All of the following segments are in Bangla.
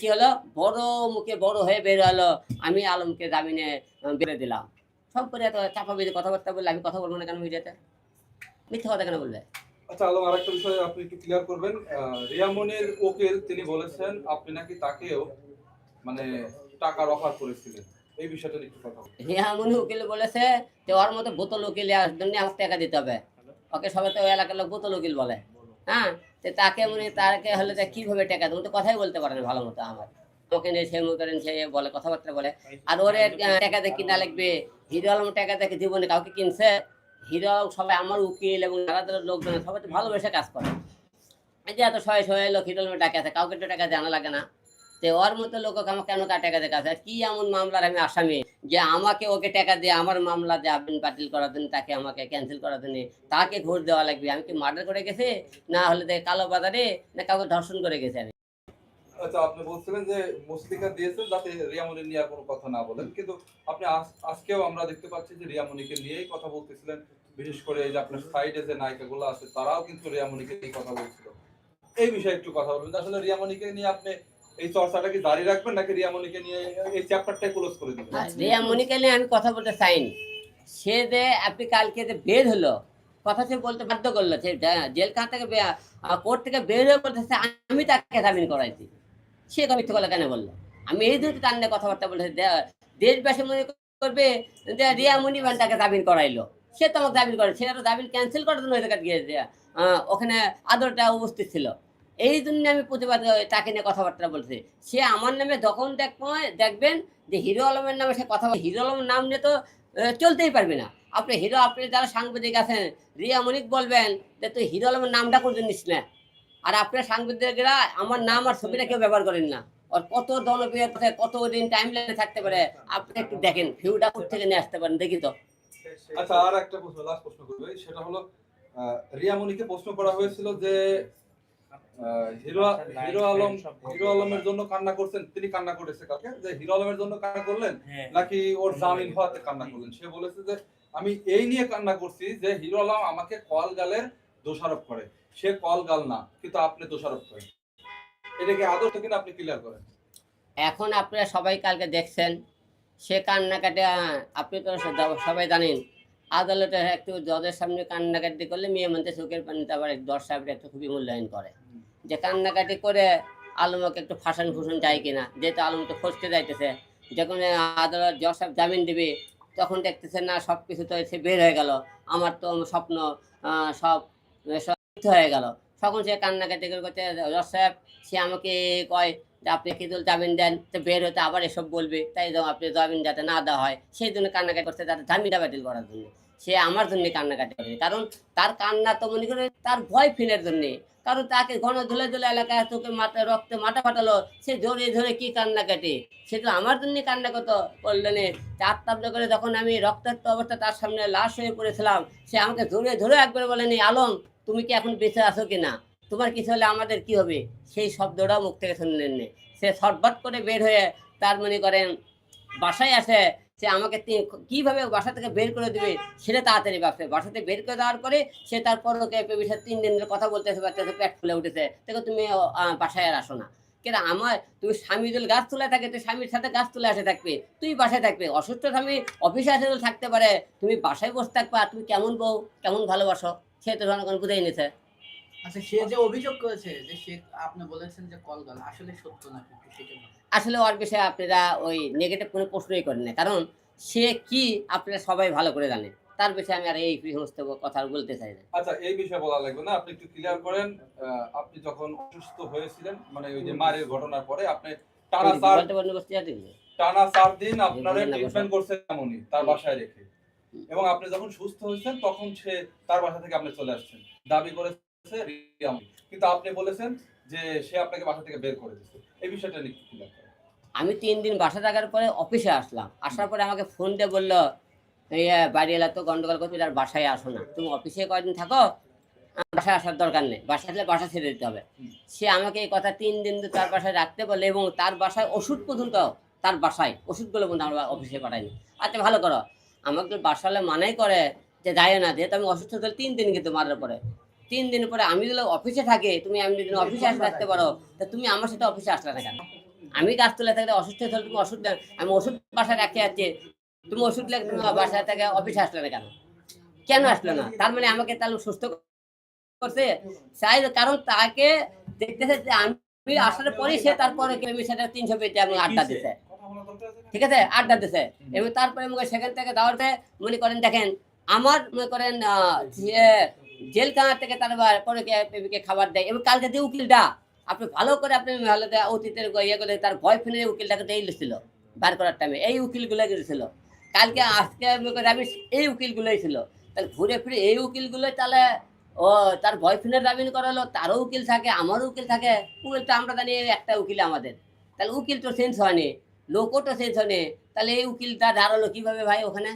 কি হলো? বড় মুখে বড় হয়ে বের হলো। আমি আলমকে জামিনে বেড়ে দিলাম। সব করে এত চাপা বেঁধে কথাবার্তা বললে আমি কথা বলব না কেন মিডিয়াতে? মিথ্যা কথা কেন বলবে? আচ্ছা আলম আরেকটা বিষয় আপনি একটু ক্লিয়ার করবেন। রিয়ামনির তিনি বলেছেন আপনি নাকি তাকেও মানে টাকার অফার করেছিলেন? এই বিষয়টা একটু কথা বলুন। উকিল বলেছে যে ওর মতো বোতল উকিল আর জন্য আমাকে টাকা দিতে হবে। ওকে সবাই তো ওই এলাকার লোক বোতল উকিল বলে। হ্যাঁ? তাকে মনে তাকে হলে তা কীভাবে টাকা দেবো? তো কথাই বলতে পারে ভালো মতো আমার। তোকে নিয়ে সে মনে করেন সে বলে, কথাবার্তা বলে। আর ওরে টেকা দিয়ে কিনা লাগবে। হিরো আলম টাকা দেখে দিব না কাউকে কিনছে? হিরো সবাই আমার উকিল এবং আলাদা লোকজন, সবাই তো ভালোবেসে কাজ করে। এই যে এত শয়ে শয়ে লোক হিরো আলমের টাকা আছে, কাউকে তো টাকা জানা লাগে না। তো ওর মতো লোক আমার কেন টাকা দেখা আছে কি এমন মামলার আমি আসামি? যে আমাকে ওকে টাকা দিয়ে আমার মামলা যে আপনি বাতিল করার জন্য তাকে আমাকে ক্যান্সেল করার জন্য তাকে ঘুষ দেওয়া লাগবে। আমি কি মার্ডার করে গেছে? না হলে দেখে কালো বাজারে না কাউকে ধর্ষণ করে গেছে আমি। আচ্ছা আজকেও আমরা দেখতে পাচ্ছি যে রিয়ামনিকে নিয়েই কথা বলতেছিলেন। বিশেষ করে আপনার সাইডে যে আছে, তারাও কিন্তু নিয়ে কথা বলছিল। এই বিষয়ে একটু কথা আসলে নিয়ে আপনি এই জারি রাখবেন নাকি রিয়ামনিকে নিয়ে এই ক্লোজ করে দিবেন? রিয়া মনিকে নিয়ে আমি কথা বলতে চাইনি সে যে আপনি কালকে যে বের হলো, কথা সে বলতে বাধ্য করল, সে থেকে কোর্ট থেকে বের হয়ে আমি তাকে জামিন করাইছি। সে মিথ্যে কথা কেন বলল? আমি এই দুটো তার নিয়ে কথাবার্তা বলতেছি দে- দেশবাসী মনে করবে যে রিয়া মনিবান তাকে জামিন করাইলো। সে তো আমাকে জামিন করে সে তো জামিন ক্যান্সেল করার জন্য ওখানে আদরটা উপস্থিত ছিল। এই জন্য আমি প্রতিবাদ তাকে নিয়ে কথাবার্তা বলছি। সে আমার নামে যখন দেখবেন যে হিরো আলমের নামে সে কথা হিরো আলমের নাম নিয়ে তো চলতেই পারবে না। আপনি হিরো আপনি যারা সাংবাদিক আছেন রিয়া মনিক বলবেন যে তুই হিরো আলমের নামটা করতে নিস না। আর আপনার সাংবাদিকরা আমার নাম আর ছবিটা কেউ ব্যবহার করেন না। আর কত জনপ্রিয় কত দিন টাইম লাইনে থাকতে পারে। আপনি একটু দেখেন ভিউটা কোথা থেকে নিয়ে আসতে পারেন দেখি তো। আচ্ছা আর একটা প্রশ্ন লাস্ট প্রশ্ন করবে। সেটা হলো আহ, রিয়ামনিকে প্রশ্ন করা হয়েছিল যে হিরো হিরো আলম হিরো আলমের জন্য কান্না করছেন তিনি কান্না করেছে কালকে। যে হিরো আলমের জন্য কান্না করলেন হ্যাঁ। নাকি ওর জামিন হওয়াতে কান্না করলেন? সে বলেছে যে আমি এই নিয়ে কান্না করছি যে হিরো আলম আমাকে কল গালের দোষারোপ করে। সে কল গাল না কিন্তু আপনি দোষারোপ করেন। এটাকে আদর্শ কিনা আপনি ক্লিয়ার করেন? এখন আপনারা সবাই কালকে দেখছেন সে কান্নাকাটি আপনি তো সবাই জানেন। আদালতে একটু জজের সামনে কান্নাকাটি করলে মেয়ে মধ্যে চোখের পানিতে আবার দশ সাহেবরা একটু খুবই মূল্যায়ন করে। যে কান্নাকাটি করে আলমকে একটু ফাঁসান ফুসন যায় কিনা। যেহেতু আলম তো ফসকে যাইতেছে, যখন আদালত জজ জামিন দিবে, তখন দেখতেছে, না সব কিছু তো সে বের হয়ে গেল। আমার তো স্বপ্ন সব হয়ে গেল। তখন সে কান্নাকাটি করে করতে জজ সাহেব, সে আমাকে কয় যে আপনি কি দল জামিন দেন? তো বের হতে আবার এসব বলবে। তাই আপনি জামিন যাতে না দেওয়া হয়। সেই জন্য কান্নাকাটি করছে তাদের জামিনটা বাতিল করার জন্য। সে আমার জন্য কান্নাকাটি করে। কারণ তার কান্না তো মনে করে তার ভয় ফিলের জন্যে। কারণ তাকে ঘন ধুলে ধুলে এলাকায় তোকে মাথা, রক্তে মাথা ফাটালো, সে জোরে ধরে কি কান্না কাটে? সে তো আমার জন্য কান্না কত করলেন চার তাবলে করে যখন আমি রক্তাক্ত অবস্থা তার সামনে লাশ হয়ে পড়েছিলাম, সে আমাকে ধরে ধরে একবার বলেন "এই আলম, তুমি কি এখন বেঁচে আছো কিনা? তোমার কিছু হলে আমাদের কি হবে? সেই শব্দটাও মুখ থেকে শুনলেন না। সে ছটবট করে বের হয়ে তার মনে করেন, বাসায় আসে সে আমাকে কীভাবে বাসা থেকে বের করে দিবে সেটা তাড়াতাড়ি ভাবছে। বাসা থেকে বের করে দেওয়ার পরে সে তার পরকে বিষয়ে তিন দিনের কথা বলতেছে পারতেছে পেট ফুলে উঠেছে। দেখো তুমি বাসায় আর আসো না। কেন আমার, তুমি স্বামী যদি গাছ তুলে থাকে তুই স্বামীর সাথে গাছ তুলে আসে থাকবে। তুই বাসায় থাকবে। অসুস্থ স্বামী অফিসে আসে থাকতে পারে। তুমি বাসায় বসে থাকবা। তুমি কেমন বউ? কেমন ভালোবাসো? সে তো জনগণ বুঝেই নিছে আচ্ছা সে যে অভিযোগ করেছে যে সে, আপনি বলেছেন যে কল আসলে সত্য একটু সেটা। আসলে ওর বিষয়ে আপনারা ওই নেগেটিভ কোনো প্রশ্নই করেন না। কারণ সে কি আপনারা সবাই ভালো করে জানেন তার বিষয়ে আমি আর এই সমস্ত কথা বলতে চাই না। আচ্ছা এই বিষয়ে বলা লাগবে না। আপনি একটু ক্লিয়ার করেন আপনি যখন অসুস্থ হয়েছিলেন মানে ওই যে মারের ঘটনার পরে আপনি টানা চার টানা চার দিন আপনারা ট্রিটমেন্ট করছে এমনই তার বাসায় রেখে। এবং আপনি যখন সুস্থ হয়েছেন তখন সে তার বাসা থেকে আপনি চলে আসছেন। দাবি করেছে কিন্তু আপনি বলেছেন যে সে আপনাকে বাসা থেকে বের করে দিচ্ছে এই বিষয়টা নিয়ে করেন। আমি তিন দিন বাসা থাকার পরে অফিসে আসলাম। আসার পরে আমাকে ফোন দিয়ে বলল বাড়ি এলা তো গন্ডগোল করছ আর বাসায় আসো না। তুমি অফিসে কয়দিন থাকো? বাসায় আসার দরকার নেই। বাসায় আসলে বাসা ছেড়ে দিতে হবে। সে আমাকে এই কথা তিন দিন ধরে তার বাসায় রাখতে বলে এবং তার বাসায় ওষুধ পর্যন্ত তার বাসায় ওষুধগুলো পর্যন্ত আমরা অফিসে পাঠাইনি আচ্ছা ভালো করো। আমাকে তো বাসালে মানাই করে যে যায় না যেহেতু আমি অসুস্থ হলে তিন দিন কিন্তু মারার পরে। তিন দিন পরে আমি যদি অফিসে থাকি তুমি আমি যদি অফিসে আসে থাকতে পারো তা তুমি আমার সাথে অফিসে আসলে না কেন? আমি গাছ তুলে থাকলে অসুস্থ হলে তুমি ওষুধ আমি ওষুধ বাসায় রাখতে যাচ্ছি। তুমি ওষুধ লেগে তুমি বাসায় থেকে অফিসে আসলে না কেন? কেন আসলে না? তার মানে আমাকে তাহলে সুস্থ করছে চাই কারণ তাকে দেখতেছে যে আমি আসার পরে সে তারপরে সেটা তিনশো পেতে আমি আড্ডা দিছে। ঠিক আছে? আড্ডা দিছে। এবং তারপরে করেন সেখান থেকে দাওয়াতে মনে করেন, দেখেন, আমার মনে করেন জেলখানা থেকে তার বা- পরে কে- খাবার দেয়। এবং কালকে যে উকিলটা আপনি ভালো করে আপনি করে অতীতের ইয়ে করে তার বয়ফ্রেন্ডের উকিলটাকে দিয়ে ছিল বার করার টাইমে এই উকিলগুলো ছিল কালকে, আজকে আমি এই উকিলগুলোই ছিল। তাহলে ঘুরে ফিরে এই উকিলগুলোই তাহলে, ও, তার বয়ফ্রেন্ডের জামিন করালো, তারও উকিল থাকে, আমারও উকিল থাকে। উকিল তো আমরা জানি একটা উকিল আমাদের। তাহলে উকিল তো চেঞ্জ হয়নি, লোকও তো চেঞ্জ হয়নি। তাহলে এই উকিলটা দাঁড়াল কীভাবে ভাই ওখানে?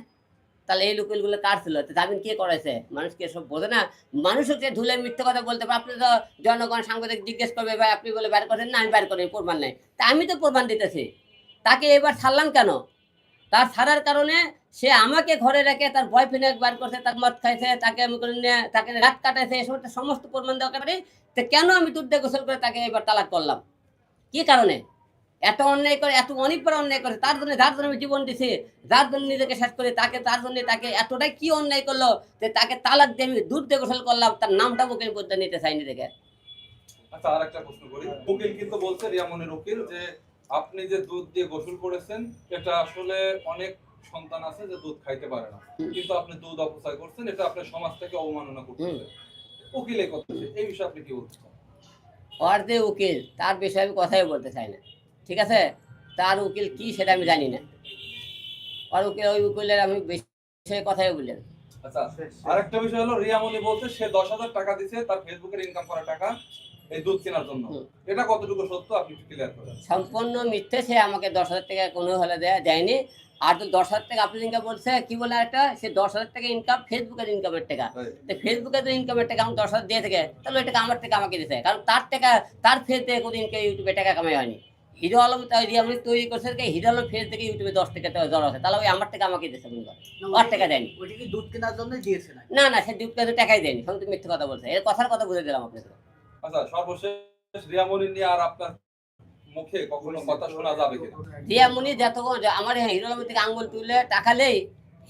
তাহলে এই উকিলগুলো কার ছিল? জামিন কে করেছে? মানুষকে সব বোঝে না? মানুষ হচ্ছে ধুলে মিথ্যে কথা বলতে পারে, আপনি তো জনগণ সাংবাদিক জিজ্ঞেস করবে, ভাই, আপনি বলে বের করেন না, আমি বের করি, প্রমাণ নাই। তা আমি তো প্রমাণ দিতেছি। তাকে এবার ছাড়লাম কেন? তার ছাড়ার কারণে সে আমাকে ঘরে রেখে তার বয়ফ্রেন্ড একবার করছে, তার মদ খাইছে, তাকে আমি করে তাকে রাত কাটাইছে এই সমস্ত সমস্ত প্রমাণ দেওয়া পারি তো কেন আমি দুধ দিয়ে গোসল করে তাকে এবার তালাক করলাম? কি কারণে? এত অন্যায় করে এত অনেক বড় অন্যায় করে তার জন্য যার জন্য জীবন দিছি যার জন্য নিজেকে শেষ করে তাকে তার জন্য তাকে এতটাই কি অন্যায় করল যে তাকে তালাক দিয়ে আমি দুধ দিয়ে গোসল করলাম তার নামটা মুখে বলতে নিতে চাইনি দেখে। আচ্ছা আর একটা প্রশ্ন করি। উকিল কিন্তু বলছে রিয়ামনের উকিল যে আপনি যে দুধ দিয়ে গোসল করেছেন এটা আসলে অনেক সন্তান আছে যে দুধ খাইতে পারে না। কিন্তু আপনি দুধ অপচয় করছেন এটা আপনার সমাজ থেকে অবমাননা করতেছে উকিল কথা এই বিষয়ে আপনি কি বলছেন ওর যে উকিল তার বিষয়ে আমি কথাই বলতে চাই না। ঠিক আছে? তার উকিল কি সেটা আমি জানি না। আর উকিল ওই উকিলের আমি বিষয়ে কথাই বললেন আচ্ছা আরেকটা বিষয় হলো রিয়ামনি বলছে সে দশ হাজার টাকা দিছে তার ফেসবুকের ইনকাম করা টাকা এই দুধ কেনার জন্য। এটা কতটুকু সত্য? আপনি ক্লিয়ার করেন সম্পূর্ণ মিথ্যে সে আমাকে দশ হাজার টাকা কোনো হলে দেয়নি। আর তো দশ হাজার টাকা আপনি ইনকাম বলছে কি বলে একটা সে দশ হাজার টাকা ইনকাম ফেসবুকের ইনকামের টাকা। তো ফেসবুকে তো ইনকামের টাকা আমি দশ হাজার দিয়ে থাকে তাহলে ওই টাকা আমার টাকা আমাকে দিতে কারণ তার টাকা তার ফেস থেকে কোনো ইনকাম ইউটিউবে টাকা কামাই হয়নি। হিরো আলম তাই আমি তৈরি করছে কি হিরো আলম ফেস থেকে ইউটিউবে দশ টাকা জড় আছে। তাহলে ওই আমার টাকা আমাকে দিতে মনে করে। ওর টাকা দেয়নি। ওইটা কি দুধ কেনার জন্য দিয়েছে না না না সে দুধ তো টাকাই দেয়নি। সঙ্গে মিথ্যে কথা বলছে। এর কথার কথা বুঝে দিলাম আপনাকে। আচ্ছা সর্বশেষ রিয়ামনি নিয়ে আর আপনার মুখে কখনো কথা শোনা যাবে কিনা? মুনি আমার হিরো আলম থেকে আঙ্গুল তুলে টাকালেই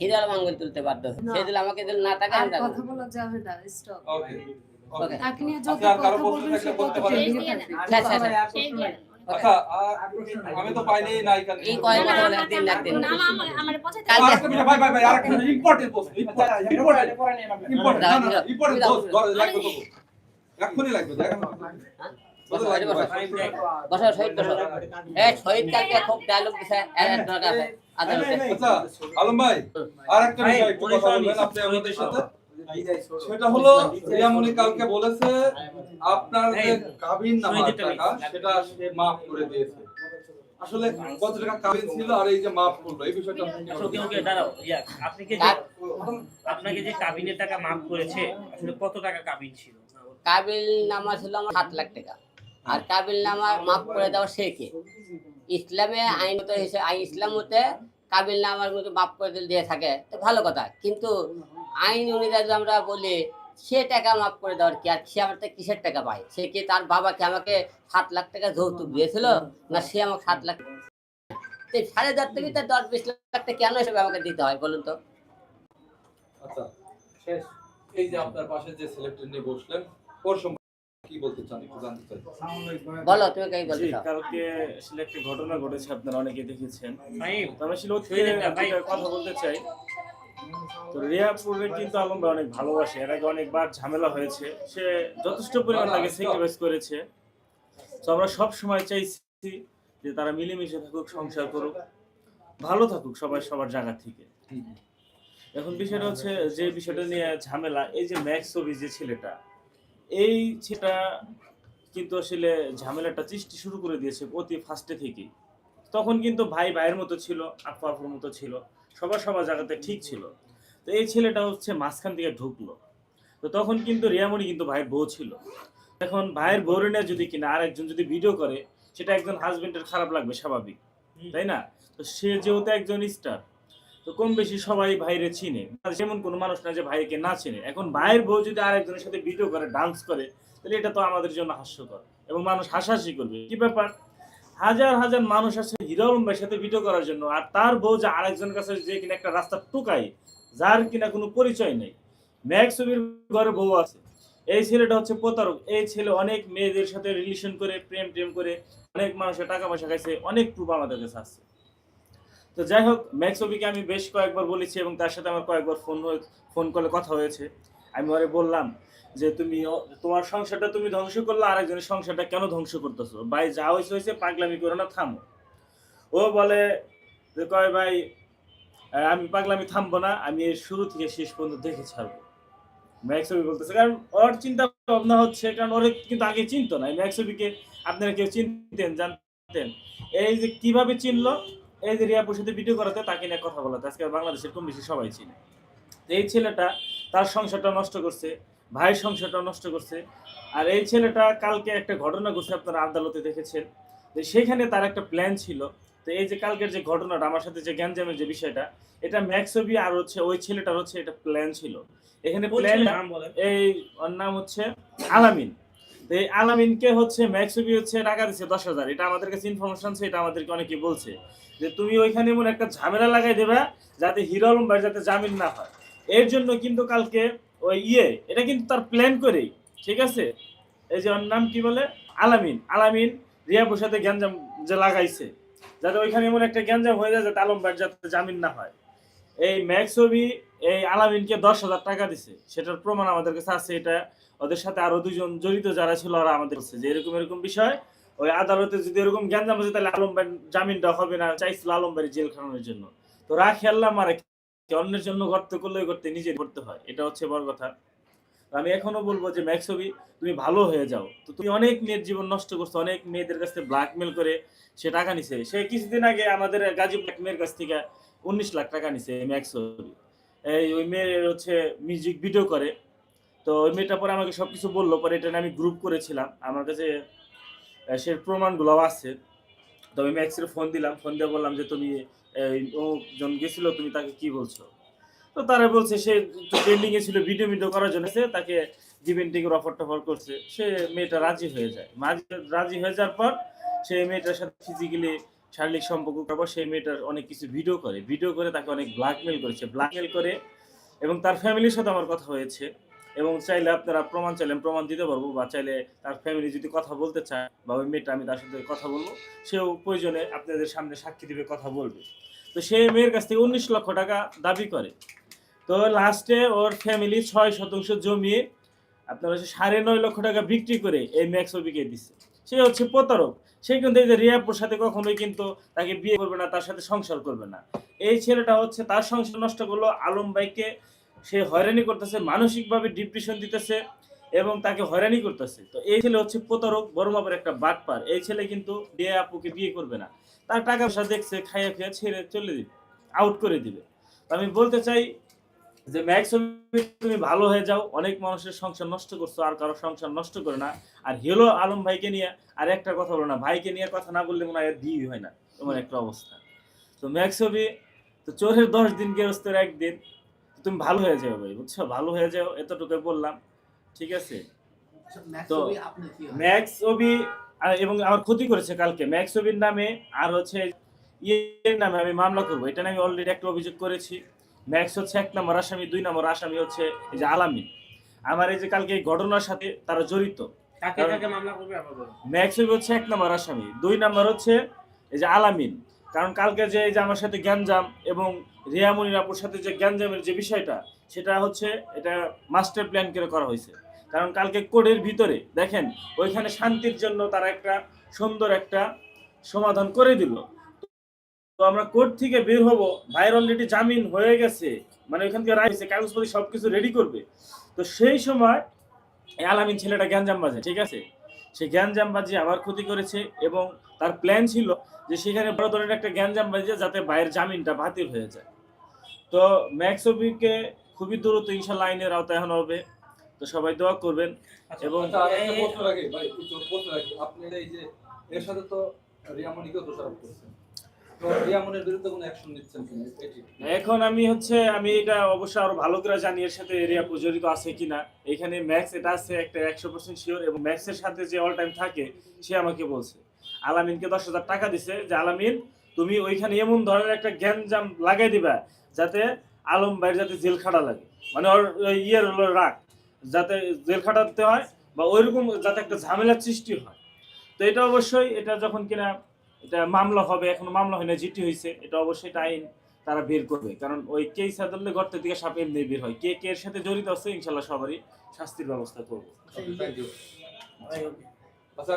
হিরো আলম আঙ্গুল তুলতে বাধ্য। সে দিল আমাকে দিল না টাকা আর কথা বলা যাবে না স্টপ ওকে ওকে তাকে নিয়ে আপনি যত কথা বলবেন সে হ্যাঁ, হ্যাঁ, হ্যাঁ। আচ্ছা আর আমি তো পাইনি এই কয়েক বলে একদিন একদিন না, আমার আমার পছন্দ কালকে- বিষয় ভাই ভাই ভাই আরেকটা ইম্পর্টেন্ট প্রশ্ন ইম্পর্টেন্ট ইম্পর্টেন্ট ইম্পর্টেন্ট লাগবে তো লাগবে আচ্ছা আলম ভাই আরেকটা বিষয় একটু আপনি আমাদের সাথে সেটা হলো রিয়ামণি কালকে বলেছে আপনার যে কাবিন নামার টাকা সেটা সে মাফ করে দিয়েছে। আসলে কত টাকা কাবিন ছিল আর এই যে মাফ করল এই বিষয়টা আপনি ওকে ওকে দাঁড়াও ইয়া আপনাকে যে কার- আপনাকে যে কাবিনের টাকা মাফ করেছে আসলে কত টাকা কাবিন ছিল? কাবিল নামা ছিল আমার সাত লাখ টাকা। আর কাবিল নামা মাফ করে দেওয়া সে কে? ইসলামে আইনত হিসেবে আই- ইসলাম মতে কাবিল নামার মতো মাফ করে দিলে দিয়ে থাকে তো ভালো কথা। কিন্তু আইন অনুযায়ী আমরা বলি সে টাকা মাফ করে দেওয়ার কি আর? সে আমার কিসের টাকা পায়? সে কি তার বাবাকে আমাকে সাত লাখ টাকা যৌতুক দিয়েছিল? না সে আমাকে সাত লাখ সাড়ে চার থেকে তার দশ বিশ লাখ টাকা কেন হিসেবে আমাকে দিতে হয় বলুন তো? আচ্ছা শেষ। এই যে আপনার পাশে যে ছেলেটি নিয়ে বসলেন ওর সম্পর্কে কি বলতে চান? একটু জানতে চাই। বলো তুমি কে বলতে চাও? কালকে আসলে একটা ঘটনা ঘটেছে আপনারা অনেকে দেখেছেন। আমি আসলে কথা বলতে চাই। তো রিয়াপুরে কিন্তু আলম ভাই অনেক ভালোবাসে। এর আগে অনেকবার ঝামেলা হয়েছে। সে যথেষ্ট পরিমাণ তাকে স্যাক্রিফাইস করেছে। তো আমরা সব সময় চাইছি যে তারা মিলেমিশে থাকুক সংসার করুক ভালো থাকুক সবাই সবার জায়গা থেকে। এখন বিষয়টা হচ্ছে যে বিষয়টা নিয়ে ঝামেলা এই যে ম্যাক্স ছবি যে ছেলেটা এই ছেলেটা কিন্তু আসলে ঝামেলাটা সৃষ্টি শুরু করে দিয়েছে অতি ফার্স্টে থেকেই। তখন কিন্তু ভাই ভাইয়ের মতো ছিল আপু আপুর মতো ছিল। সবার সবার জায়গাতে ঠিক ছিল। তো এই ছেলেটা হচ্ছে মাঝখান থেকে ঢুকলো। তো তখন কিন্তু রিয়ামণি কিন্তু ভাইয়ের বউ ছিল। এখন ভাইয়ের বউরে নিয়ে যদি কিনা আর একজন যদি ভিডিও করে সেটা একজন হাজবেন্ডের খারাপ লাগবে স্বাভাবিক তাই না? তো সে যেহেতু একজন স্টার তো কম বেশি সবাই ভাইরে চিনে। যেমন কোনো মানুষ না যে ভাইকে না চিনে। এখন ভাইয়ের বউ যদি আরেকজনের সাথে ভিডিও করে ডান্স করে তাহলে এটা তো আমাদের জন্য হাস্যকর। এবং মানুষ হাসাহাসি করবে। কি ব্যাপার? হাজার হাজার মানুষ আছে হিরো আলম ভাইয়ের সাথে ভিডিও করার জন্য। আর তার বউ যে আরেকজনের কাছে যে কিনা একটা রাস্তা টুকাই যার কিনা কোনো পরিচয় নেই। ম্যাক্স ছবির ঘরে বউ আছে। এই ছেলেটা হচ্ছে প্রতারক। এই ছেলে অনেক মেয়েদের সাথে রিলেশন করে, প্রেম প্রেম করে, অনেক মানুষের টাকা পয়সা খাইছে, অনেক প্রুফ আমাদের কাছে আসছে তো যাই হোক ম্যাক্সবিকে আমি বেশ কয়েকবার বলেছি এবং তার সাথে আমার কয়েকবার ফোন ফোন কলে কথা হয়েছে। আমি ওরে বললাম যে তুমি তোমার সংসারটা তুমি ধ্বংস করলে আরেকজনের সংসারটা কেন ধ্বংস করতেছো? ভাই, যা হয়েছে হয়েছে পাগলামি করো না, থামো। ও বলে যে, কয় ভাই আমি পাগলামি থামবো না, আমি এর শুরু থেকে শেষ পর্যন্ত দেখে ছাড়বো। ম্যাক্সবি বলতেছে, কারণ ওর চিন্তা ভাবনা হচ্ছে, কারণ ওরে কিন্তু আগে চিনতো না। ম্যাক্সবিকে আপনারা কেউ চিনতেন, জানতেন। এই যে কীভাবে চিনলো? এই যে রিয়াপুর সাথে ভিডিও করাতে, তাকে নিয়ে কথা বলাতে। আজকে বাংলাদেশের কম বেশি সবাই চিনে। এই ছেলেটা তার সংসারটা নষ্ট করছে। ভাইয়ের সংসারটা নষ্ট করছে। আর এই ছেলেটা কালকে একটা ঘটনা ঘটছে আপনারা আদালতে দেখেছেন। যে সেখানে তার একটা প্ল্যান ছিল। তো এই যে কালকের যে ঘটনাটা আমার সাথে যে গ্যাঞ্জামের যে বিষয়টা এটা ম্যাক্সবি আর হচ্ছে ওই ছেলেটার হচ্ছে এটা প্ল্যান ছিল। এখানে প্ল্যান এই ওর নাম হচ্ছে আলামিন। তো এই আলামিনকে হচ্ছে ম্যাক্সবি হচ্ছে টাকা দিচ্ছে দশ হাজার। এটা আমাদের কাছে ইনফরমেশন এটা আমাদেরকে অনেকে বলছে। যে তুমি ওইখানে এমন একটা ঝামেলা লাগাই দেবে যাতে হিরো আলম ভাই যাতে জামিন না হয়। এর জন্য কিন্তু কালকে ওই ইয়ে এটা কিন্তু তার প্ল্যান করেই, ঠিক আছে? এই যে ওর নাম কি বলে? আলামিন। আলামিন রিয়াপুর সাথে গ্যাঞ্জাম যে লাগাইছে, যাতে ওইখানে এমন একটা গ্যাঞ্জাম হয়ে যায় যাতে আলম যাতে জামিন না হয়। এই ম্যাক্সবি এই আলামিনকে দশ হাজার টাকা দিছে। সেটার প্রমাণ আমাদের কাছে আছে, এটা ওদের সাথে আরও দুজন জড়িত যারা ছিল ওরা আমাদের কাছে যে এরকম এরকম বিষয়। ওই আদালতে যদি এরকম জ্ঞান আছে তাহলে আলম ভাই জামিনটা হবে না, চাইছিল আলম ভাই জেল খানানোর জন্য। তো রাখি আল্লাহ মারে অন্যের জন্য গর্ত করলে করতে নিজে করতে হয়, এটা হচ্ছে বড় কথা। আমি এখনও বলব যে ম্যাক্সবি তুমি ভালো হয়ে যাও। তো তুমি অনেক মেয়ের জীবন নষ্ট করছ, অনেক মেয়েদের কাছ থেকে ব্ল্যাকমেল করে সে টাকা নিছে। সে কিছুদিন আগে আমাদের গাজীপুর এক মেয়ের কাছ থেকে উনিশ লাখ টাকা নিছে ম্যাক্সবি এই ওই মেয়ের হচ্ছে মিউজিক ভিডিও করে। তো ওই মেয়েটা পরে আমাকে সব কিছু বলল, পরে এটা আমি গ্রুপ করেছিলাম। আমার কাছে সে প্রমাণগুলো আছে। তো আমি ম্যাক্সের ফোন দিলাম ফোন দিয়ে বললাম যে তুমি ও জন গেছিল, তুমি তাকে কি বলছো? তো তারা বলছে সে ট্রেন্ডিং এ ছিল ভিডিও ভিডিও করার জন্য সে তাকে গিভেন্টিং এর অফার টফার করছে। সে মেয়েটা রাজি হয়ে যায়। মাঝে- রাজি হয়ে যাওয়ার পর সে মেয়েটার সাথে ফিজিক্যালি শারীরিক সম্পর্ক করার সেই মেয়েটার অনেক কিছু ভিডিও করে। ভিডিও করে তাকে অনেক ব্ল্যাকমেল করেছে। ব্ল্যাকমেল করে এবং তার ফ্যামিলির সাথে আমার কথা হয়েছে। এবং চাইলে আপনারা প্রমাণ চাইলে প্রমাণ দিতে পারব, বা চাইলে তার ফ্যামিলি যদি কথা বলতে চায়, বা ওই মেয়েটা আমি তার সাথে কথা বলব, সেও প্রয়োজনে আপনাদের সামনে সাক্ষী দিবে, কথা বলবে। তো সে মেয়ের কাছ থেকে উনিশ লক্ষ টাকা দাবি করে। তো লাস্টে ওর ফ্যামিলি ছয় শতাংশ জমিয়ে আপনার হচ্ছে সাড়ে নয় লক্ষ টাকা বিক্রি করে এই ম্যাক্স অবিকে দিচ্ছে সে হচ্ছে প্রতারক। সে কিন্তু এই যে রিয়াপুর সাথে কখনোই কিন্তু তাকে বিয়ে করবে না, তার সাথে সংসার করবে না। এই ছেলেটা হচ্ছে তার সংসার নষ্ট করল আলম ভাইকে সে হয়রানি করতেছে, মানসিকভাবে ডিপ্রেশন দিতেছে এবং তাকে হয়রানি করতেছে। তো এই ছেলে হচ্ছে প্রতারক, বড় মাপের একটা বাটপার। এই ছেলে কিন্তু বিয়ে আপুকে বিয়ে করবে না। তার টাকা পয়সা দেখছে, খাইয়ে খেয়ে ছেড়ে চলে দিবে আউট করে দিবে। আমি বলতে চাই যে ম্যাক্স তুমি ভালো হয়ে যাও, অনেক মানুষের সংসার নষ্ট করছ, আর কারও সংসার নষ্ট করে না। আর হেলো আলম ভাইকে নিয়ে, আর একটা কথা বলো না, ভাইকে নিয়ে কথা না বললে মনে হয় বিয়ে হয় না, এমন একটা অবস্থা। তো ম্যাক্স হবে তো চোরের দশ দিন গেরস্তের একদিন তুমি ভালো হয়ে যাও ভাই বুঝছ? ভালো হয়ে যাও এতটুকু বললাম ঠিক আছে? কি হয়? ম্যাক্স ওবি এবং আমার ক্ষতি করেছে কালকে। ম্যাক্স ওবির নামে আর হচ্ছে ইয়ের নামে আমি মামলা করব। এটা নিয়ে আমি অলরেডি একটা অভিযোগ করেছি। ম্যাক্স হচ্ছে এক নম্বর আসামি দুই নম্বর আসামি হচ্ছে এই যে আলামিন আমার এই যে কালকে এই ঘটনার সাথে তারা জড়িত। কাকে কাকে মামলা করবে আবার ম্যাক্স ওবি হচ্ছে এক নম্বর আসামি দুই নম্বর হচ্ছে এই যে আলামিন। কারণ কালকে যে এই যে আমার সাথে গ্যাঞ্জাম এবং রিয়ামনির আপুর সাথে যে গ্যাঞ্জামের যে বিষয়টা, সেটা হচ্ছে এটা মাস্টার প্ল্যান করে করা হয়েছে। কারণ কালকে কোডের ভিতরে, দেখেন, ওইখানে শান্তির জন্য তারা একটা সুন্দর একটা সমাধান করে দিল। তো আমরা কোর্ট থেকে বের হব, ভাইয়ের অলরেডি জামিন হয়ে গেছে মানে ওইখান থেকে রায় হয়েছে, কাগজপত্র সবকিছু রেডি করবে। তো সেই সময় আলামিন ছেলেটা গ্যাঞ্জাম বাজে ঠিক আছে? সে গ্যাঞ্জাম বাজিয়ে আবার ক্ষতি করেছে এবং তার প্ল্যান ছিল যে সেখানে বড় ধরনের একটা গ্যাঞ্জাম বাজিয়ে যাতে ভাইয়ের জামিনটা বাতিল হয়ে যায়। তো ম্যাক্সোভিকে খুবই দ্রুত ইনশাল্লাহ আইনের আওতায় এখন হবে। তো সবাই দোয়া করবেন এবং আচ্ছা এই যে এর সাথে তো রিয়ামনিকেও দোষারোপ করছেন। এখন আমি হচ্ছে আমি এটা অবশ্যই আরও ভালো করে জানি এর সাথে এরিয়া জড়িত আছে কিনা। এখানে ম্যাক্স এটা আছে একটা একশো পার্সেন্ট শিওর এবং ম্যাক্সের সাথে যে অল টাইম থাকে সে আমাকে বলছে। আলামিনকে দশ হাজার টাকা দিছে যে আলামিন তুমি ওইখানে এমন ধরনের একটা গ্যাঞ্জাম লাগাই দিবা যাতে আলম ভাইয়ের যাতে জেল খাটা লাগে। মানে ওর ইয়ের হলো রাগ। যাতে জেল খাটাতে হয় বা ওইরকম যাতে একটা ঝামেলার সৃষ্টি হয়। তো এটা অবশ্যই এটা যখন কিনা এটা মামলা হবে এখনও মামলা হয় না জিটি হয়েছে এটা অবশ্যই এটা আইন তারা বের করবে। কারণ ওই কেস সাদলে গর্তে থেকে সাপ এমনি বের হয়। কে কে এর সাথে জড়িত আছে ইনশাল্লাহ সবারই শাস্তির ব্যবস্থা করব। আচ্ছা